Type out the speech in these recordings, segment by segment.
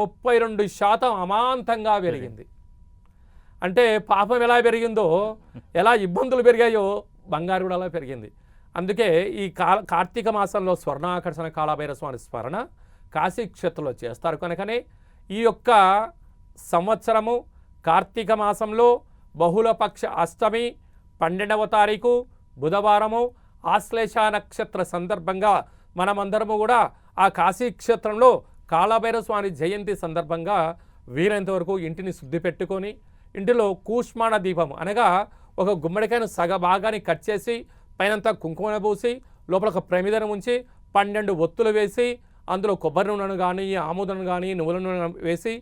ముప్పై రెండు శాతం అమాంతంగా పెరిగింది. అంటే పాపం ఎలా పెరిగిందో ఎలా ఇబ్బందులు పెరిగాయో బంగారు కూడా అలా పెరిగింది. అందుకే ఈ కా కార్తీక మాసంలో స్వర్ణాకర్షణ కాళభైర స్వామి స్మరణ కాశీ క్షేత్రంలో చేస్తారు. కనుకనే ఈ యొక్క సంవత్సరము కార్తీక మాసంలో బహుళపక్ష అష్టమి పన్నెండవ తారీఖు బుధవారము ఆశ్లేష నక్షత్ర సందర్భంగా మనమందరము కూడా ఆ కాశీక్షేత్రంలో కాళభైరవ స్వామి జయంతి సందర్భంగా వీలైనంత వరకు ఇంటిని శుద్ధి పెట్టుకొని ఇంటిలో కూష్మాణ దీపం అనగా ఒక గుమ్మడికాయను సగ భాగాన్ని కట్ చేసి పైనంతా కుంకుమ పూసి లోపల ఒక ప్రమిదను ఉంచి పన్నెండు ఒత్తులు వేసి అందులో కొబ్బరి నూనెను కానీ ఆముదను కానీ నువ్వుల నూనె వేసి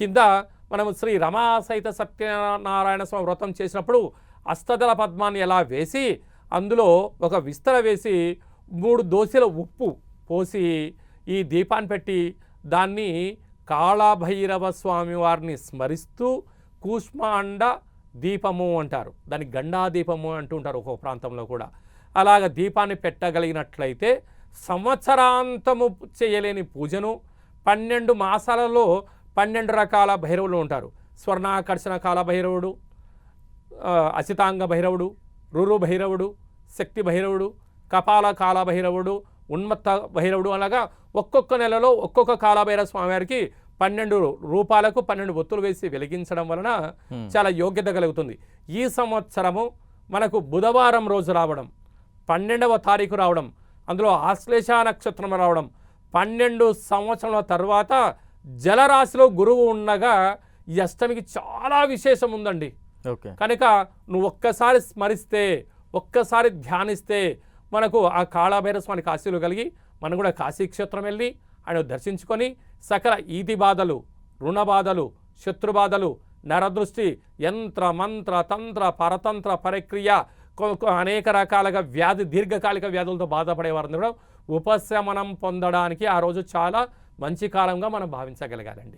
కింద మనం శ్రీ రమా సహిత సత్యనారాయణ స్వామి వ్రతం చేసినప్పుడు అష్టదళ పద్మాన్ని ఎలా వేసి అందులో ఒక విస్తర వేసి మూడు దోశల ఉప్పు పోసి ఈ దీపాన్ని పెట్టి దాన్ని కాళభైరవ స్వామి వారిని స్మరిస్తూ కూష్మాండ దీపము అంటారు. దాన్ని గండా దీపము అంటూ ఉంటారు ఒక్కొక్క ప్రాంతంలో కూడా. అలాగ దీపాన్ని పెట్టగలిగినట్లయితే సంవత్సరాంతము చేయలేని పూజను పన్నెండు మాసాలలో పన్నెండు రకాల భైరవులు ఉంటారు. స్వర్ణాకర్షణ కాల భైరవుడు అచితాంగ అసితాంగ భైరవుడు రురు భైరవుడు శక్తి భైరవుడు కపాల కాల భైరవుడు ఉన్మత్త భైరవుడు అలాగా ఒక్కొక్క నెలలో ఒక్కొక్క కాలభైరవ స్వామివారికి పన్నెండు రూపాలకు పన్నెండు ఒత్తులు వేసి వెలిగించడం వలన చాలా యోగ్యత కలుగుతుంది. ఈ సంవత్సరము మనకు బుధవారం రోజు రావడం పన్నెండవ తారీఖు రావడం అందులో ఆశ్లేష నక్షత్రం రావడం పన్నెండు సంవత్సరాల తర్వాత జలరాశిలో గురువు ఉండగా ఈ అష్టమికి చాలా విశేషం ఉందండి. ఓకే. కనుక నువ్వు ఒక్కసారి స్మరిస్తే ఒక్కసారి ధ్యానిస్తే మనకు ఆ కాళభైరవ స్వామి కాశీలు కలిగి మనం కూడా కాశీ క్షేత్రం వెళ్ళి ఆయన దర్శించుకొని సకల ఈతి బాధలు రుణ బాధలు శత్రు బాధలు నరదృష్టి యంత్ర మంత్ర తంత్ర పరతంత్ర పరిక్రియ అనేక రకాలుగా వ్యాధి దీర్ఘకాలిక వ్యాధులతో బాధపడేవారు కూడా ఉపశమనం పొందడానికి ఆ రోజు చాలా మంచి కాలంగా మనం భావించగలగాలండి.